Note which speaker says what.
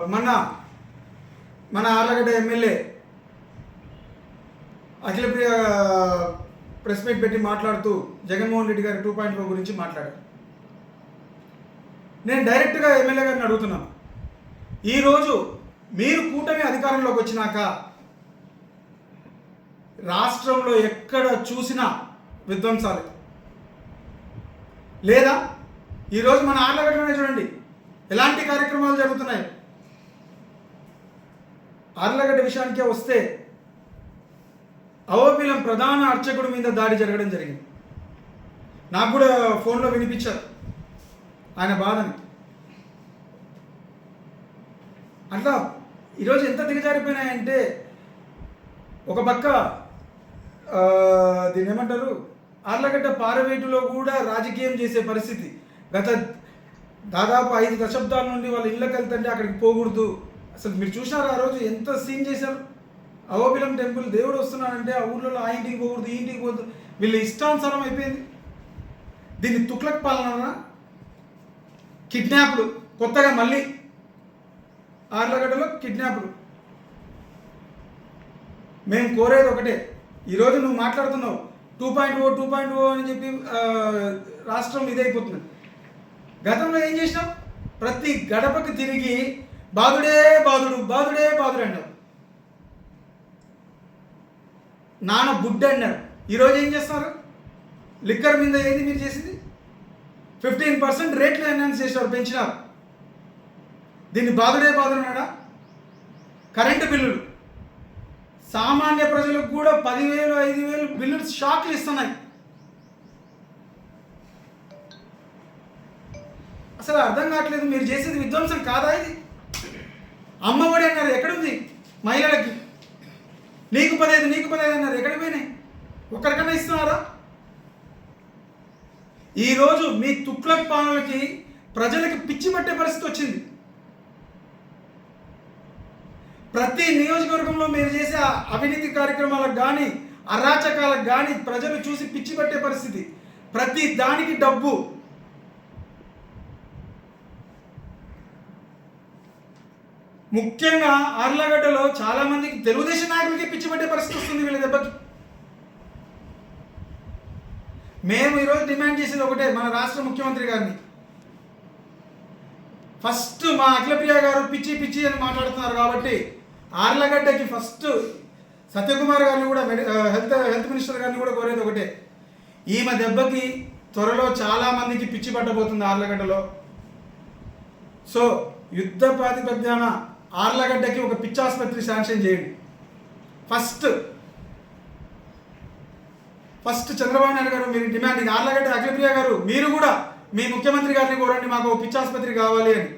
Speaker 1: మొన్న మన Allagadda MLA Akhilapriya press meet పెట్టి మాట్లాడుతూ జగన్మోహన్ రెడ్డి గారి టూ పాయింట్ గురించి మాట్లాడారు. నేను డైరెక్ట్గా ఎమ్మెల్యే గారిని అడుగుతున్నాను. ఈరోజు మీరు కూటమి అధికారంలోకి వచ్చినాక రాష్ట్రంలో ఎక్కడ చూసినా విధ్వంసాలు. లేదా ఈరోజు మన ఆర్లగడ్డనే చూడండి. ఎలాంటి కార్యక్రమాలు జరుగుతున్నాయి? ఆర్లగడ్డ విషయానికే వస్తే అవోపిలం ప్రధాన అర్చకుడి మీద దాడి జరగడం జరిగింది. నాకు కూడా ఫోన్లో వినిపించారు ఆయన బాధని. అట్లా ఈరోజు ఎంత దిగజారిపోయినాయంటే ఒక పక్క ఆ, దీన్ని ఏమంటారు? ఆర్లగడ్డ పారవేటులో కూడా రాజకీయం చేసే పరిస్థితి. గత దాదాపు ఐదు దశాబ్దాల నుండి వాళ్ళ ఇళ్ళకి వెళ్తుంటే అక్కడికి పోకూడదు. అసలు మీరు చూశారు ఆ రోజు ఎంత సీన్ చేశారు? అవోబిలం టెంపుల్ దేవుడు వస్తున్నాడంటే ఆ ఊళ్ళో ఆ ఇంటికి పోకూడదు ఈ ఇంటికి పోదు వీళ్ళ ఇష్టానుసారం అయిపోయింది. దీన్ని తుక్లక్ పాలన కిడ్నాప్లు కొత్తగా మళ్ళీ ఆర్లగడ్డలో కిడ్నాప్లు. మేము కోరేది ఒకటే ఈరోజు నువ్వు మాట్లాడుతున్నావు two point o two point o అని చెప్పి రాష్ట్రం ఇదైపోతుంది. గతంలో ఏం చేసినాం ప్రతి గడపకి తిరిగి బాధుడే బాధుడు బాధుడే బాధుడు అన్నావు నాన్న బుడ్డ అన్నారు. ఈరోజు ఏం చేస్తున్నారు? లిక్కర్ మీద ఏది మీరు చేసింది? ఫిఫ్టీన్ పర్సెంట్ రేట్లు ఎన్హాన్స్ చేసినారు పెంచినారు. దీన్ని బాధుడే బాధుడున్నాడా కరెంటు బిల్లులు. సామాన్య ప్రజలకు కూడా పదివేలు ఐదు వేలు బిల్లులు షాక్లు ఇస్తున్నాయి. అసలు అర్థం కావట్లేదు మీరు చేసేది విధ్వంసం కాదా ఇది? అమ్మఒడి అన్నారు ఎక్కడుంది? మహిళలకి. నీకు పదైదు నీకు పదైదు అన్నారు ఎక్కడ పోయినాయి? ఒక్కరికన్నా ఇస్తున్నారా? ఈరోజు మీ తుక్లక్ పానులకి ప్రజలకి పిచ్చి పట్టే పరిస్థితి వచ్చింది. ప్రతి నియోజకవర్గంలో మీరు చేసే అవినీతి కార్యక్రమాలకు కానీ అరాచకాలకు కానీ ప్రజలు చూసి పిచ్చి పట్టే పరిస్థితి. ప్రతి దానికి డబ్బు ముఖ్యంగా ఆర్లగడ్డలో చాలా మందికి తెలుగుదేశం నాయకులకి పిచ్చి పట్టే పరిస్థితి వస్తుంది వీళ్ళ దెబ్బకి. మేము ఈరోజు డిమాండ్ చేసేది ఒకటే మన రాష్ట్ర ముఖ్యమంత్రి గారిని. ఫస్ట్ మా అఖిలప్రియ గారు పిచ్చి పిచ్చి అని మాట్లాడుతున్నారు కాబట్టి ఆర్లగడ్డకి ఫస్ట్ సత్యకుమార్ గారిని కూడా మెడి హెల్త్ హెల్త్ మినిస్టర్ గారిని కూడా కోరేది ఒకటే. ఈమె దెబ్బకి త్వరలో చాలా మందికి పిచ్చి పట్టబోతుంది ఆర్లగడ్డలో. సో యుద్ధ ప్రాతిపద్యాన ఆర్లగడ్డకి ఒక పిచ్చి ఆసుపత్రి శాంక్షన్ చేయండి. ఫస్ట్ ఫస్ట్ చంద్రబాబు నాయుడు గారు మీరు డిమాండ్ ఆర్లగడ్డ అఖిలప్రియ గారు మీరు కూడా మీ ముఖ్యమంత్రి గారిని కోరండి మాకు పిచ్చాసుపత్రి పిచ్చి ఆసుపత్రి కావాలి అని.